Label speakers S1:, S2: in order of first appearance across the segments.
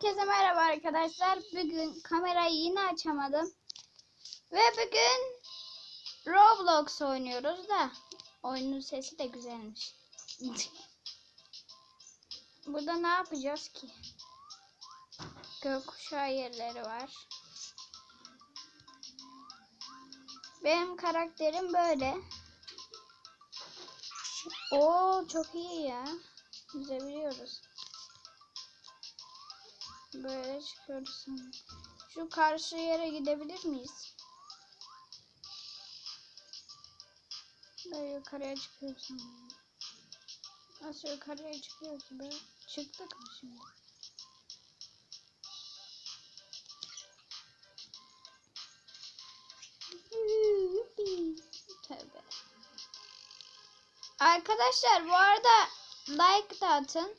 S1: Herkese merhaba arkadaşlar. Bugün kamerayı yine açamadım. Ve bugün Roblox oynuyoruz da. Oyunun sesi de güzelmiş. Burada ne yapacağız ki? Gökkuşağı yerleri var. Benim karakterim böyle. Oo çok iyi ya. Yüzebiliyoruz. Böyle çıkıyoruz. Şu karşı yere gidebilir miyiz? Böyle yukarıya çıkıyoruz. sonra. Nasıl yukarıya çıkıyoruz be? Çıktık mı şimdi? Tövbe. Arkadaşlar bu arada like da atın.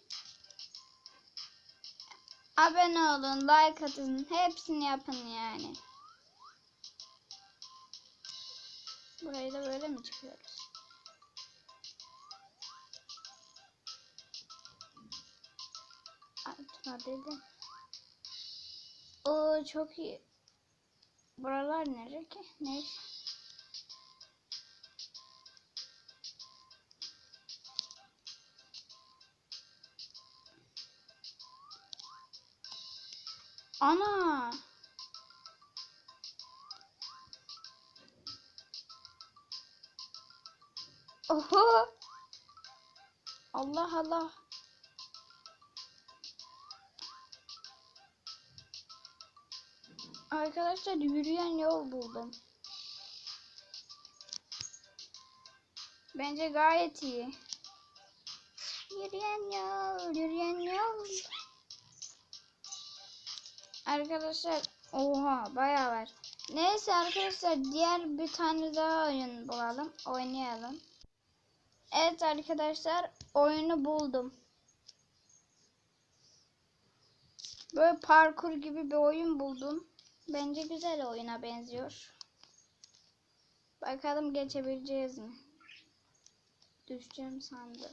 S1: Abone olun, like atın. Hepsini yapın yani. Burayı da böyle mi çıkıyoruz? Atma dedim. Oo çok iyi. Buralar nere ki? Ne? Ana. Oho. Allah Allah. Arkadaşlar yürüyen yol buldum. Bence gayet iyi. Yürüyen yol, yürüyen yol. Arkadaşlar oha bayağı var. Neyse arkadaşlar diğer bir tane daha oyun bulalım. Oynayalım. Evet arkadaşlar oyunu buldum. Böyle parkur gibi bir oyun buldum. Bence güzel oyuna benziyor. Bakalım geçebileceğiz mi? Düşeceğim sandım.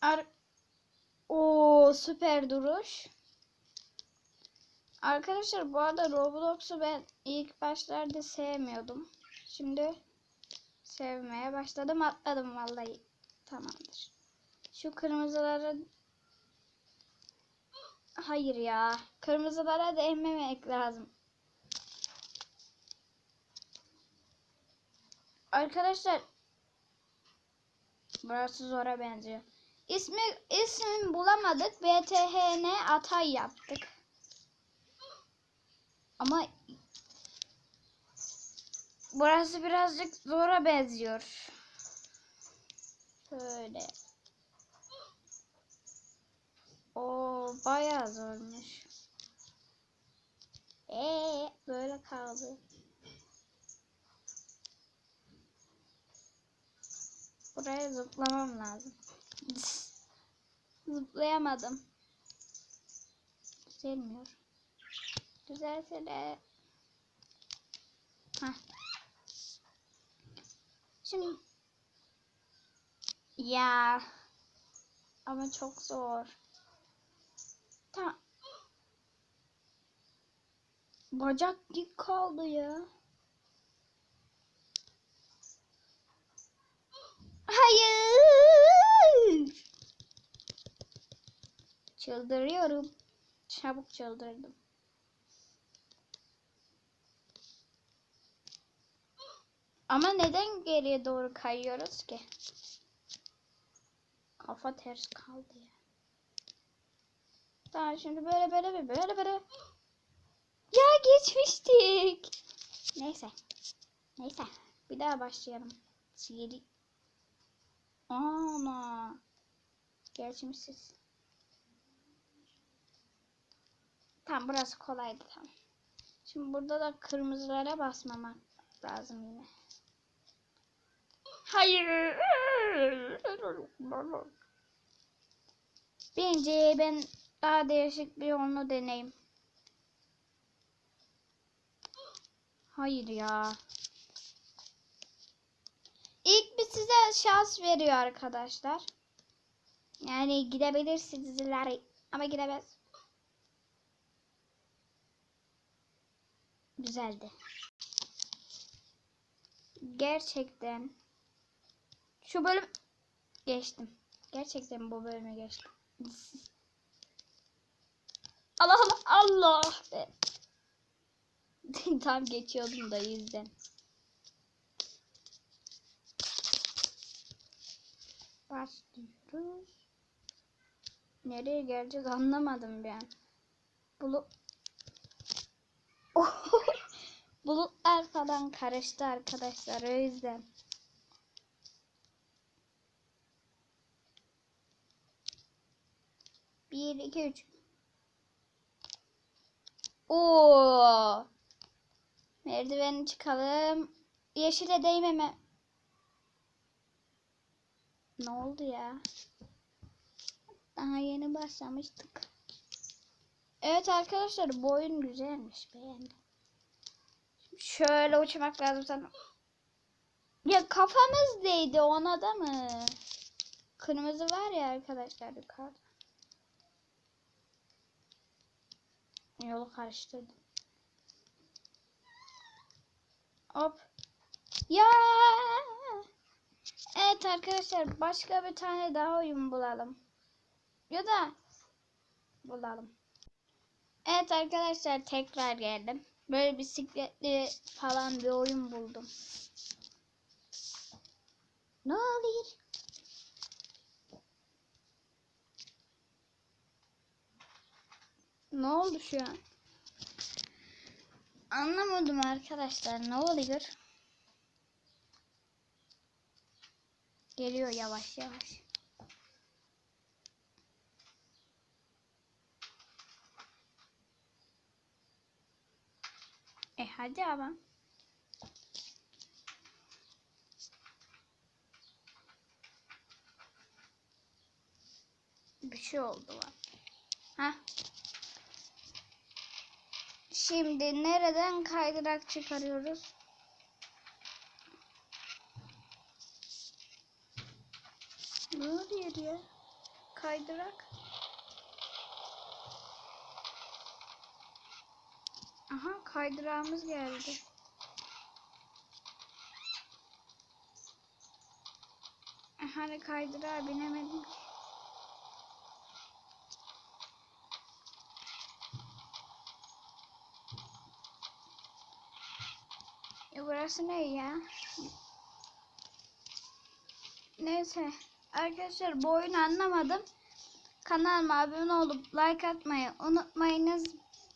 S1: Ar Oo süper duruş. Arkadaşlar bu arada Roblox'u ben ilk başlarda sevmiyordum. Şimdi sevmeye başladım. Atladım vallahi. Tamamdır. Şu kırmızıları Hayır ya. Kırmızılara değmemek lazım. Arkadaşlar Burası zora benziyor. İsmi isim bulamadık. BTHN Atay yaptık. Ama burası birazcık zora benziyor. Şöyle. O bayağı zormuş. Ee böyle kaldı. Buraya zıplamam lazım. Zıplayamadım. Düzelmiyor. Düzelse de. Heh. Şimdi. Ya. Ama çok zor. Ta. Bacak dik kaldı ya. Hayır. Çıldırıyorum. Çabuk çıldırdım. Ama neden geriye doğru kayıyoruz ki? Kafa ters kaldı ya. Tamam şimdi böyle böyle böyle böyle böyle. Ya geçmiştik. Neyse. Neyse. Bir daha başlayalım. Sihirli. Ana. Geçmişsiz. Tamam burası kolaydı tamam. Şimdi burada da kırmızılara basmamak lazım yine. Hayır. Bence ben daha değişik bir yolunu deneyim. Hayır ya. İlk bir size şans veriyor arkadaşlar. Yani gidebilirsiniz ileri ama gidemez. Güzeldi. Gerçekten şu bölüm geçtim. Gerçekten bu bölümü geçtim. Allah Allah Allah be. Tam geçiyordum da yüzden. Başlıyoruz. Nereye geleceğiz anlamadım ben. Bulut Bulutlar falan karıştı arkadaşlar o yüzden. Bir, iki, üç. Oo. Merdiveni çıkalım. Yeşile değmeme. Ne oldu ya? Daha yeni başlamıştık. Evet arkadaşlar bu oyun güzelmiş. Beğendim. Şöyle uçmak lazım sana. Ya kafamız değdi ona da mı? Kırmızı var ya arkadaşlar yukarıda. Yolu karıştırdım. Hop. Ya. Evet arkadaşlar başka bir tane daha oyun bulalım. Ya da bulalım. Evet arkadaşlar tekrar geldim. Böyle bisikletli falan bir oyun buldum. Ne oluyor? Ne oldu şu an? Anlamadım arkadaşlar. Ne oluyor? Geliyor yavaş yavaş. Hadi ama. Bir şey oldu var. Ha? Şimdi nereden kaydırak çıkarıyoruz? Ne oluyor ya? Kaydırak. Aha kaydırağımız geldi. Hani kaydırağa binemedim ki. E burası ne ya? Neyse. Arkadaşlar bu oyunu anlamadım. Kanalıma abone olup like atmayı unutmayınız.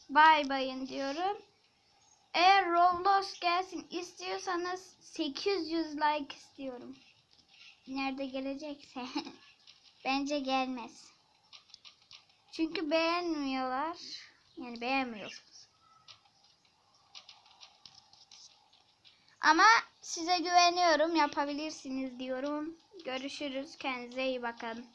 S1: Bay bayın diyorum. Eğer Roblox gelsin istiyorsanız 800 like istiyorum. Nerede gelecekse. Bence gelmez. Çünkü beğenmiyorlar. Yani beğenmiyorsunuz. Ama size güveniyorum. Yapabilirsiniz diyorum. Görüşürüz. Kendinize iyi bakın.